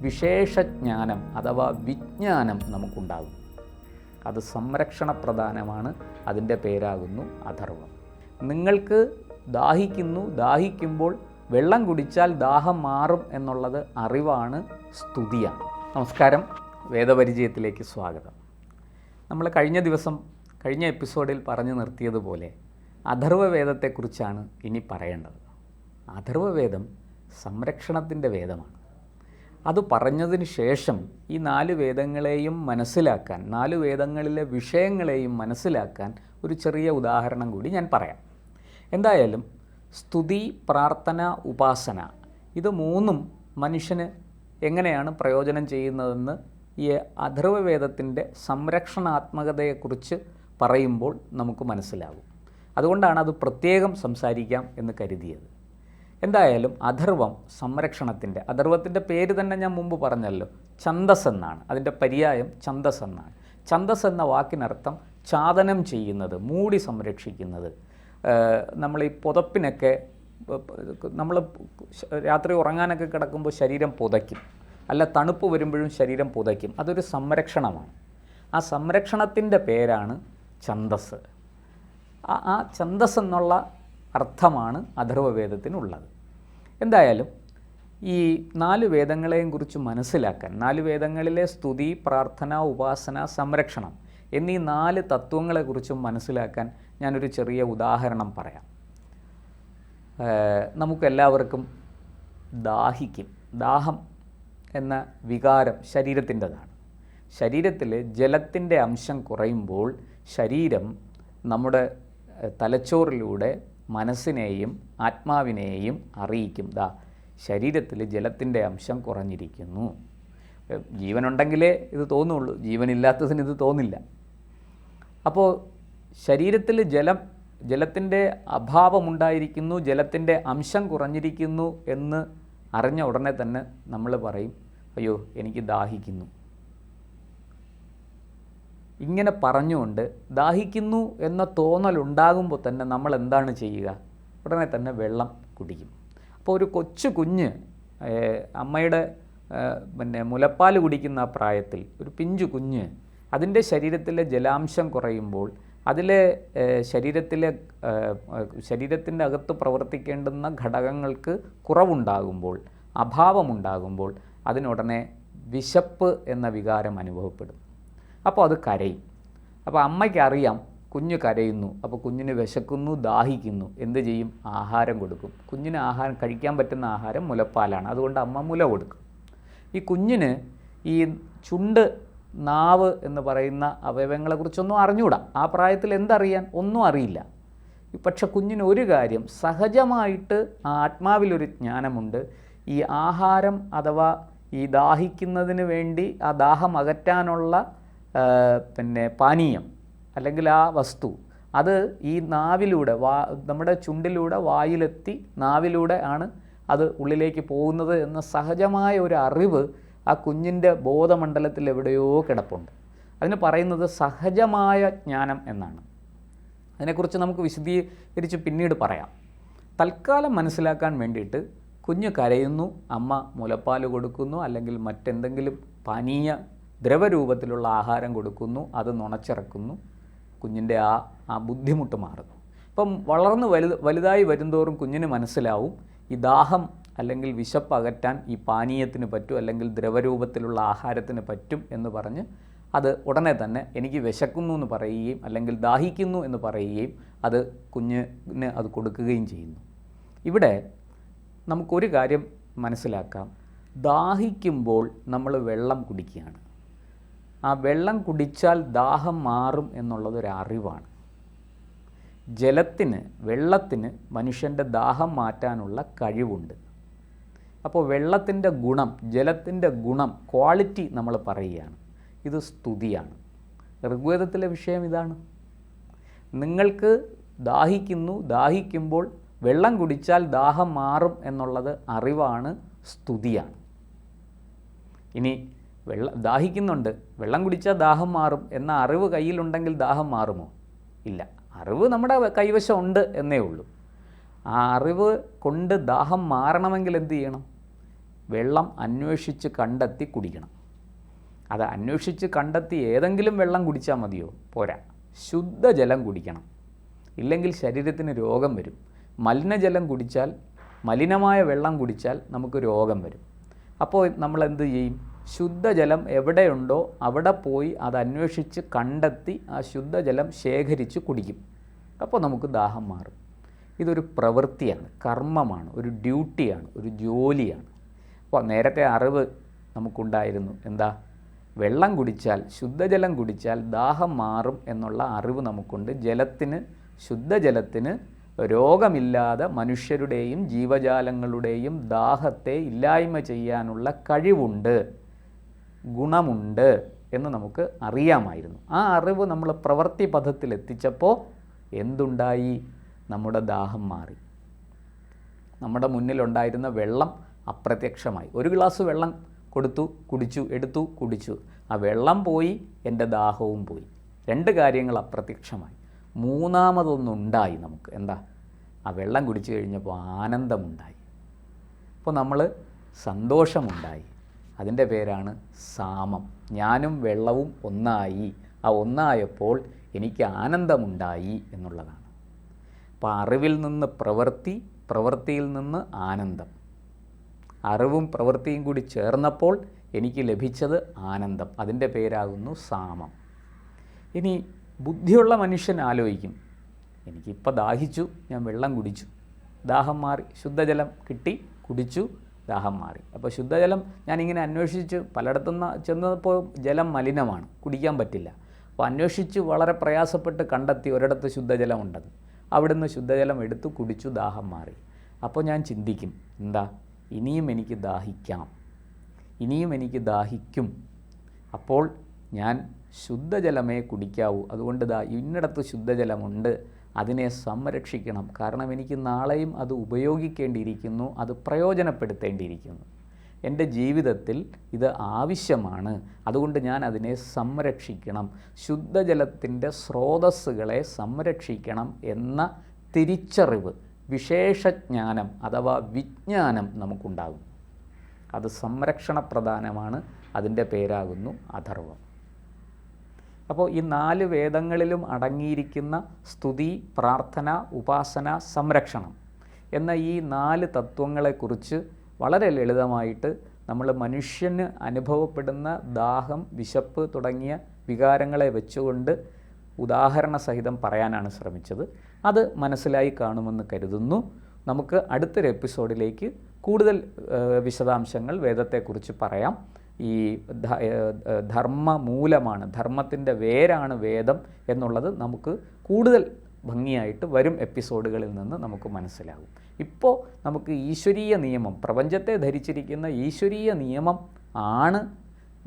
വിശേഷജ്ഞാനം അഥവാ വിജ്ഞാനം നമുക്കുണ്ടാകും. അത് സംരക്ഷണ പ്രധാനമാണ് അതിന്റെ പേരാകുന്നു അഥർവം. നിങ്ങൾക്ക് ദാഹിക്കുന്നു ദാഹിക്കുമ്പോൾ വെള്ളം കുടിച്ചാൽ ദാഹം മാറും എന്നുള്ളത് അറിവാണ് സ്തുതിയാണ് നമസ്കാരം. വേദപരിചയത്തിലേക്ക് സ്വാഗതം. നമ്മൾ കഴിഞ്ഞ ദിവസം കഴിഞ്ഞ എപ്പിസോഡിൽ പറഞ്ഞു നിർത്തിയതുപോലെ അഥർവവേദത്തെക്കുറിച്ചാണ് ഇനി പറയേണ്ടത്. അഥർവവേദം സംരക്ഷണത്തിന്റെ വേദമാണ്. അത് പറഞ്ഞതിന് ശേഷം ഈ നാല് വേദങ്ങളെയും മനസ്സിലാക്കാൻ നാല് വേദങ്ങളിലെ വിഷയങ്ങളെയും മനസ്സിലാക്കാൻ ഒരു ചെറിയ ഉദാഹരണം കൂടി ഞാൻ പറയാം. എന്തായാലും സ്തുതി പ്രാർത്ഥന ഉപാസന ഇത് മൂന്നും മനുഷ്യന് എങ്ങനെയാണ് പ്രയോജനം ചെയ്യുന്നതെന്ന് ഈ അഥർവവേദത്തിന്റെ സംരക്ഷണാത്മകതയെക്കുറിച്ച് പറയുമ്പോൾ നമുക്ക് മനസ്സിലാകും അതുകൊണ്ടാണ് അത് പ്രത്യേകം സംസാരിക്കാം എന്ന് കരുതിയത്. എന്തായാലും അധർവം സംരക്ഷണത്തിന്റെ അഥർവത്തിന്റെ പേര് തന്നെ ഞാൻ മുമ്പ് പറഞ്ഞല്ലോ ഛന്ദസ് എന്നാണ്. അതിന്റെ പര്യായം ഛന്ദസ് എന്നാണ്. ഛന്ദസ് എന്ന വാക്കിനർത്ഥം ചാതനം ചെയ്യുന്നത് മൂടി സംരക്ഷിക്കുന്നത്. നമ്മൾ ഈ പുതപ്പിനൊക്കെ നമ്മൾ രാത്രി ഉറങ്ങാനൊക്കെ കിടക്കുമ്പോൾ ശരീരം പുതയ്ക്കും. അല്ല തണുപ്പ് വരുമ്പോഴും ശരീരം പുതയ്ക്കും. അതൊരു സംരക്ഷണമാണ്. ആ സംരക്ഷണത്തിന്റെ പേരാണ് ഛന്ദസ്. ആ ഛന്ദസ് എന്നുള്ള അർത്ഥമാണ് അഥർവവേദത്തിനുള്ളത്. എന്തായാലും ഈ നാല് വേദങ്ങളെയും കുറിച്ച് മനസ്സിലാക്കാൻ നാല് വേദങ്ങളിലെ സ്തുതി പ്രാർത്ഥന ഉപാസന സംരക്ഷണം എന്നീ നാല് തത്വങ്ങളെക്കുറിച്ചും മനസ്സിലാക്കാൻ ഞാനൊരു ചെറിയ ഉദാഹരണം പറയാം. നമുക്കെല്ലാവർക്കും ദാഹിക്കും. ദാഹം എന്ന വികാരം ശരീരത്തിന്റെതാണ്. ശരീരത്തിൽ ജലത്തിന്റെ അംശം കുറയുമ്പോൾ ശരീരം നമ്മുടെ തലച്ചോറിലൂടെ മനസ്സിനെയും ആത്മാവിനെയും അറിയിക്കും. ദാ ശരീരത്തിൽ ജലത്തിന്റെ അംശം കുറഞ്ഞിരിക്കുന്നു. ജീവനുണ്ടെങ്കിലേ ഇത് തോന്നുള്ളൂ. ജീവനില്ലാത്തതിന് ഇത് തോന്നില്ല. അപ്പോൾ ശരീരത്തിൽ ജലം ജലത്തിന്റെ അഭാവമുണ്ടായിരിക്കുന്നു ജലത്തിന്റെ അംശം കുറഞ്ഞിരിക്കുന്നു എന്ന് അറിഞ്ഞ ഉടനെ തന്നെ നമ്മൾ പറയും അയ്യോ എനിക്ക് ദാഹിക്കുന്നു. ഇങ്ങനെ പറഞ്ഞുകൊണ്ട് ദാഹിക്കുന്നു എന്ന തോന്നലുണ്ടാകുമ്പോൾ തന്നെ നമ്മൾ എന്താണ് ചെയ്യുക? ഉടനെ തന്നെ വെള്ളം കുടിക്കും. അപ്പോൾ ഒരു കൊച്ചു കുഞ്ഞ് അമ്മയുടെ പിന്നെ മുലപ്പാൽ കുടിക്കുന്ന പ്രായത്തിൽ ഒരു പിഞ്ചു കുഞ്ഞ് അതിന്റെ ശരീരത്തിലെ ജലാംശം കുറയുമ്പോൾ അതിലെ ശരീരത്തിലെ ശരീരത്തിന്റെ അകത്ത് പ്രവർത്തിക്കേണ്ടുന്ന ഘടകങ്ങൾക്ക് കുറവുണ്ടാകുമ്പോൾ അഭാവമുണ്ടാകുമ്പോൾ അതിനുടനെ വിശപ്പ് എന്ന വികാരം അനുഭവപ്പെടും. അപ്പോൾ അത് കരയും. അപ്പോൾ അമ്മയ്ക്കറിയാം കുഞ്ഞ് കരയുന്നു. അപ്പോൾ കുഞ്ഞിന് വിശക്കുന്നു ദാഹിക്കുന്നു. എന്ത് ചെയ്യും? ആഹാരം കൊടുക്കും. കുഞ്ഞിന് ആഹാരം കഴിക്കാൻ പറ്റുന്ന ആഹാരം മുലപ്പാലാണ്. അതുകൊണ്ട് അമ്മ മുല കൊടുക്കും. ഈ കുഞ്ഞിന് ഈ ചുണ്ട് നാവ് എന്ന് പറയുന്ന അവയവങ്ങളെക്കുറിച്ചൊന്നും അറിഞ്ഞുകൂടാ ആ പ്രായത്തിൽ എന്തറിയാൻ? ഒന്നും അറിയില്ല. പക്ഷെ കുഞ്ഞിന് ഒരു കാര്യം സഹജമായിട്ട് ആത്മാവിലൊരു ജ്ഞാനമുണ്ട്. ഈ ആഹാരം അഥവാ ഈ ദാഹിക്കുന്നതിന് വേണ്ടി ആ ദാഹം അകറ്റാനുള്ള പിന്നെ പാനീയം അല്ലെങ്കിൽ ആ വസ്തു അത് ഈ നാവിലൂടെ വാ നമ്മുടെ ചുണ്ടിലൂടെ വായിലെത്തി നാവിലൂടെ ആണ് അത് ഉള്ളിലേക്ക് പോകുന്നത് എന്ന സഹജമായ ഒരു അറിവ് ആ കുഞ്ഞിന്റെ ബോധമണ്ഡലത്തിൽ എവിടെയോ കിടപ്പുണ്ട്. അതിന് പറയുന്നത് സഹജമായ ജ്ഞാനം എന്നാണ്. അതിനെക്കുറിച്ച് നമുക്ക് വിശദീകരിച്ച് പിന്നീട് പറയാം. തൽക്കാലം മനസ്സിലാക്കാൻ വേണ്ടിയിട്ട് കുഞ്ഞ് കരയുന്നു അമ്മ മുലപ്പാൽ കൊടുക്കുന്നു അല്ലെങ്കിൽ മറ്റെന്തെങ്കിലും പാനീയ ദ്രവരൂപത്തിലുള്ള ആഹാരം കൊടുക്കുന്നു അത് നുണച്ചിറക്കുന്നു കുഞ്ഞിന്റെ ആ ആ ബുദ്ധിമുട്ട് മാറുന്നു. അപ്പം വളർന്ന് വലുത് വലുതായി വരുന്തോറും കുഞ്ഞിന് മനസ്സിലാവും ഈ ദാഹം അല്ലെങ്കിൽ വിശപ്പ് അകറ്റാൻ ഈ പാനീയത്തിന് പറ്റും അല്ലെങ്കിൽ ദ്രവരൂപത്തിലുള്ള ആഹാരത്തിന് പറ്റും എന്ന് പറഞ്ഞ് അത് ഉടനെ തന്നെ എനിക്ക് വിശക്കുന്നു എന്ന് പറയുകയും അല്ലെങ്കിൽ ദാഹിക്കുന്നു എന്ന് പറയുകയും അത് കുഞ്ഞിന് അത് കൊടുക്കുകയും ചെയ്യുന്നു. ഇവിടെ നമുക്കൊരു കാര്യം മനസ്സിലാക്കാം. ദാഹിക്കുമ്പോൾ നമ്മൾ വെള്ളം കുടിക്കുകയാണ്. ആ വെള്ളം കുടിച്ചാൽ ദാഹം മാറും എന്നുള്ളതൊരു അറിവാണ് ജലത്തിന് വെള്ളത്തിന് മനുഷ്യന്റെ ദാഹം മാറ്റാനുള്ള കഴിവുണ്ട്. അപ്പോൾ വെള്ളത്തിന്റെ ഗുണം ജലത്തിന്റെ ഗുണം ക്വാളിറ്റി നമ്മൾ പറയുകയാണ്. ഇത് സ്തുതിയാണ്. ഋഗ്വേദത്തിലെ വിഷയം ഇതാണ്. നിങ്ങൾക്ക് ദാഹിക്കുന്നു ദാഹിക്കുമ്പോൾ വെള്ളം കുടിച്ചാൽ ദാഹം മാറും എന്നുള്ളത് അറിവാണ് സ്തുതിയാണ്. ഇനി വെള്ളം ദാഹിക്കുന്നുണ്ട്. വെള്ളം കുടിച്ചാൽ ദാഹം മാറും എന്ന അറിവ് കയ്യിലുണ്ടെങ്കിൽ ദാഹം മാറുമോ? ഇല്ല. അറിവ് നമ്മുടെ കൈവശം ഉണ്ട് എന്നേ ഉള്ളൂ. ആ അറിവ് കൊണ്ട് ദാഹം മാറണമെങ്കിൽ എന്ത് ചെയ്യണം? വെള്ളം അന്വേഷിച്ച് കണ്ടെത്തി കുടിക്കണം. അത് അന്വേഷിച്ച് കണ്ടെത്തി ഏതെങ്കിലും വെള്ളം കുടിച്ചാൽ മതിയോ? പോരാ. ശുദ്ധജലം കുടിക്കണം. ഇല്ലെങ്കിൽ ശരീരത്തിന് രോഗം വരും. മലിനജലം കുടിച്ചാൽ മലിനമായ വെള്ളം കുടിച്ചാൽ നമുക്ക് രോഗം വരും. അപ്പോൾ നമ്മൾ എന്ത് ചെയ്യും? ശുദ്ധജലം എവിടെയുണ്ടോ അവിടെ പോയി അത് അന്വേഷിച്ച് കണ്ടെത്തി ആ ശുദ്ധജലം ശേഖരിച്ച് കുടിക്കും. അപ്പോൾ നമുക്ക് ദാഹം മാറും. ഇതൊരു പ്രവൃത്തിയാണ് കർമ്മമാണ് ഒരു ഡ്യൂട്ടിയാണ് ഒരു ജോലിയാണ്. അപ്പോൾ നേരത്തെ അറിവ് നമുക്കുണ്ടായിരുന്നു. എന്താ? വെള്ളം കുടിച്ചാൽ ശുദ്ധജലം കുടിച്ചാൽ ദാഹം മാറും എന്നുള്ള അറിവ് നമുക്കുണ്ട്. ജലത്തിന് ശുദ്ധജലത്തിന് രോഗമില്ലാതെ മനുഷ്യരുടെയും ജീവജാലങ്ങളുടെയും ദാഹത്തെ ഇല്ലായ്മ ചെയ്യാനുള്ള കഴിവുണ്ട്. ഗുണമുണ്ട് എന്ന് നമുക്ക് അറിയാമായിരുന്നു. ആ അറിവ് നമ്മൾ പ്രവൃത്തി പഥത്തിൽ എത്തിച്ചപ്പോൾ എന്തുണ്ടായി? നമ്മുടെ ദാഹം മാറി. നമ്മുടെ മുന്നിലുണ്ടായിരുന്ന വെള്ളം അപ്രത്യക്ഷമായി. ഒരു ഗ്ലാസ് വെള്ളം കൊടുത്തു കുടിച്ചു എടുത്തു കുടിച്ചു. ആ വെള്ളം പോയി എന്റെ ദാഹവും പോയി. രണ്ട് കാര്യങ്ങൾ അപ്രത്യക്ഷമായി. മൂന്നാമതൊന്നുണ്ടായി നമുക്ക്. എന്താ? ആ വെള്ളം കുടിച്ചു കഴിഞ്ഞപ്പോൾ ആനന്ദമുണ്ടായി. അപ്പോൾ നമ്മൾ സന്തോഷമുണ്ടായി. അതിന്റെ പേരാണ് സാമം. ഞാനും വെള്ളവും ഒന്നായി. ആ ഒന്നായപ്പോൾ എനിക്ക് ആനന്ദമുണ്ടായി എന്നുള്ളതാണ്. അപ്പോൾ അറിവിൽ നിന്ന് പ്രവൃത്തി പ്രവൃത്തിയിൽ നിന്ന് ആനന്ദം. അറിവും പ്രവൃത്തിയും കൂടി ചേർന്നപ്പോൾ എനിക്ക് ലഭിച്ചത് ആനന്ദം. അതിന്റെ പേരാകുന്നു സാമം. ഇനി ബുദ്ധിയുള്ള മനുഷ്യൻ ആലോചിക്കും. എനിക്കിപ്പോൾ ദാഹിച്ചു ഞാൻ വെള്ളം കുടിച്ചു. ദാഹം മാറി ശുദ്ധജലം കിട്ടി കുടിച്ചു. ദാഹം മാറി. അപ്പോൾ ശുദ്ധജലം ഞാനിങ്ങനെ അന്വേഷിച്ച് പലയിടത്തുനിന്ന് ചെന്നപ്പോൾ ജലം മലിനമാണ് കുടിക്കാൻ പറ്റില്ല. അപ്പോൾ അന്വേഷിച്ച് വളരെ പ്രയാസപ്പെട്ട് കണ്ടെത്തി ഒരിടത്ത് ശുദ്ധജലം ഉണ്ടെന്ന്. അവിടുന്ന് ശുദ്ധജലം എടുത്തു കുടിച്ചു ദാഹം മാറി. അപ്പോൾ ഞാൻ ചിന്തിക്കും എന്താ? ഇനിയും എനിക്ക് ദാഹിക്കാം. ഇനിയും എനിക്ക് ദാഹിക്കും. അപ്പോൾ ഞാൻ ശുദ്ധജലമേ കുടിക്കാവൂ. അതുകൊണ്ട് ദാ ഇന്നിടത്ത് ശുദ്ധജലമുണ്ട്. അതിനെ സംരക്ഷിക്കണം. കാരണം എനിക്ക് നാളെയും അത് ഉപയോഗിക്കേണ്ടിയിരിക്കുന്നു അത് പ്രയോജനപ്പെടുത്തേണ്ടിയിരിക്കുന്നു. എന്റെ ജീവിതത്തിൽ ഇത് ആവശ്യമാണ്. അതുകൊണ്ട് ഞാൻ അതിനെ സംരക്ഷിക്കണം. ശുദ്ധജലത്തിന്റെ സ്രോതസ്സുകളെ സംരക്ഷിക്കണം എന്ന തിരിച്ചറിവ് വിശേഷജ്ഞാനം അഥവാ വിജ്ഞാനം നമുക്കുണ്ടാകും. അത് സംരക്ഷണ പ്രധാനമാണ് അതിന്റെ പേരാകുന്നു അഥർവം. അപ്പോൾ ഈ നാല് വേദങ്ങളിലും അടങ്ങിയിരിക്കുന്ന സ്തുതി പ്രാർത്ഥന ഉപാസന സംരക്ഷണം എന്ന ഈ നാല് തത്വങ്ങളെക്കുറിച്ച് വളരെ ലളിതമായിട്ട് നമ്മൾ മനുഷ്യന് അനുഭവപ്പെടുന്ന ദാഹം വിശപ്പ് തുടങ്ങിയ വികാരങ്ങളെ വെച്ചുകൊണ്ട് ഉദാഹരണ സഹിതം പറയാനാണ് ശ്രമിച്ചത്. അത് മനസ്സിലായി കാണുമെന്ന് കരുതുന്നു. നമുക്ക് അടുത്തൊരു എപ്പിസോഡിലേക്ക് കൂടുതൽ വിശദാംശങ്ങൾ വേദത്തെക്കുറിച്ച് പറയാം. ഈ ധർമ്മമൂലമാണ് ധർമ്മ മൂലമാണ് ധർമ്മത്തിന്റെ വേരാണ് വേദം എന്നുള്ളത് നമുക്ക് കൂടുതൽ ഭംഗിയായിട്ട് വരും എപ്പിസോഡുകളിൽ നിന്ന് നമുക്ക് മനസ്സിലാകും. ഇപ്പോൾ നമുക്ക് ഈശ്വരീയ നിയമം പ്രപഞ്ചത്തെ ധരിച്ചിരിക്കുന്ന ഈശ്വരീയ നിയമം ആണ്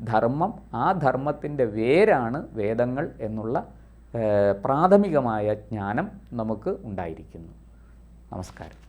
ധർമ്മം. ആ ധർമ്മത്തിന്റെ വേരാണ് വേദങ്ങൾ എന്നുള്ള പ്രാഥമികമായ ജ്ഞാനം നമുക്ക് ഉണ്ടായിരിക്കുന്നു. നമസ്കാരം.